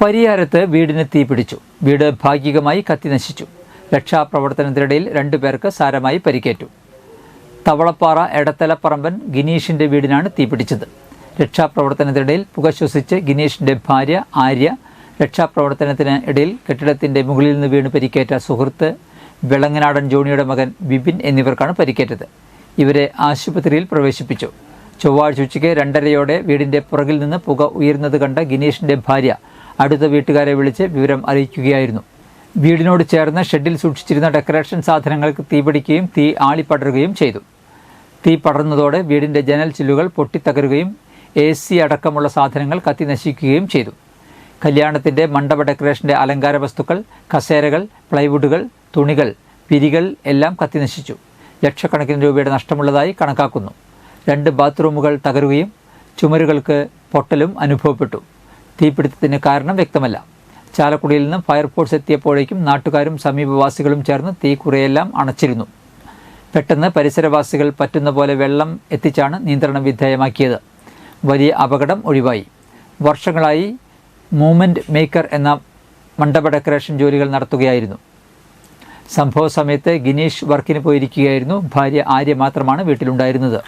പരിയാരത്ത് വീടിന് തീപിടിച്ചു വീട് ഭാഗികമായി കത്തിനശിച്ചു രക്ഷാപ്രവർത്തനത്തിനിടയിൽ രണ്ടു പേർക്ക് സാരമായി പരിക്കേറ്റു. തവളപ്പാറ എടത്തലപ്പറമ്പൻ ഗിനീഷിന്റെ വീടിനാണ് തീപിടിച്ചത് രക്ഷാപ്രവർത്തനത്തിനിടയിൽ പുക ശ്വസിച്ച് ഗിനീഷിന്റെ ഭാര്യ ആര്യ രക്ഷാപ്രവർത്തനത്തിന് ഇടയിൽ കെട്ടിടത്തിന്റെ മുകളിൽ നിന്ന് വീണ് പരിക്കേറ്റ സുഹൃത്ത് വെളങ്ങനാടൻ ജോണിയുടെ മകൻ ബിപിൻ എന്നിവർക്കാണ് പരിക്കേറ്റത്. ഇവരെ ആശുപത്രിയിൽ പ്രവേശിപ്പിച്ചു. ചൊവ്വാഴ്ച ഉച്ചയ്ക്ക് രണ്ടരയോടെ വീടിന്റെ പുറകിൽ നിന്ന് പുക ഉയരുന്നത് കണ്ട ഗിനീഷിന്റെ ഭാര്യ അടുത്ത വീട്ടുകാരെ വിളിച്ച് വിവരം അറിയിക്കുകയായിരുന്നു. വീടിനോട് ചേർന്ന് ഷെഡിൽ സൂക്ഷിച്ചിരുന്ന ഡെക്കറേഷൻ സാധനങ്ങൾക്ക് തീപിടിക്കുകയും തീ ആളിപ്പടരുകയും ചെയ്തു. തീ പടർന്നതോടെ വീടിന്റെ ജനൽ ചില്ലുകൾ പൊട്ടിത്തകരുകയും എ സി അടക്കമുള്ള സാധനങ്ങൾ കത്തി നശിക്കുകയും ചെയ്തു. കല്യാണത്തിന്റെ മണ്ഡപ ഡെക്കറേഷന്റെ അലങ്കാര വസ്തുക്കൾ കസേരകൾ പ്ലൈവുഡുകൾ തുണികൾ പിരികൾ എല്ലാം കത്തി നശിച്ചു. ലക്ഷക്കണക്കിന് രൂപയുടെ നഷ്ടമുള്ളതായി കണക്കാക്കുന്നു. രണ്ട് ബാത്റൂമുകൾ തകരുകയും ചുമരുകൾക്ക് പൊട്ടലും അനുഭവപ്പെട്ടു. തീപിടുത്തത്തിന് കാരണം വ്യക്തമല്ല. ചാലക്കുടിയിൽ നിന്ന് ഫയർഫോഴ്സ് എത്തിയപ്പോഴേക്കും നാട്ടുകാരും സമീപവാസികളും ചേർന്ന് തീ കുറെയെല്ലാം അണച്ചിരുന്നു. പെട്ടെന്ന് പരിസരവാസികൾ പറ്റുന്ന പോലെ വെള്ളം എത്തിച്ചാണ് നിയന്ത്രണം വിധേയമാക്കിയത്. വലിയ അപകടം ഒഴിവായി. വർഷങ്ങളായി മൂവ്മെന്റ് മേക്കർ എന്ന മണ്ഡപ ഡെക്കറേഷൻ ജോലികൾ നടത്തുകയായിരുന്നു. സംഭവ സമയത്ത് ഗിനീഷ് വർക്കിന് പോയിരിക്കുകയായിരുന്നു. ഭാര്യ ആര്യ മാത്രമാണ് വീട്ടിലുണ്ടായിരുന്നത്.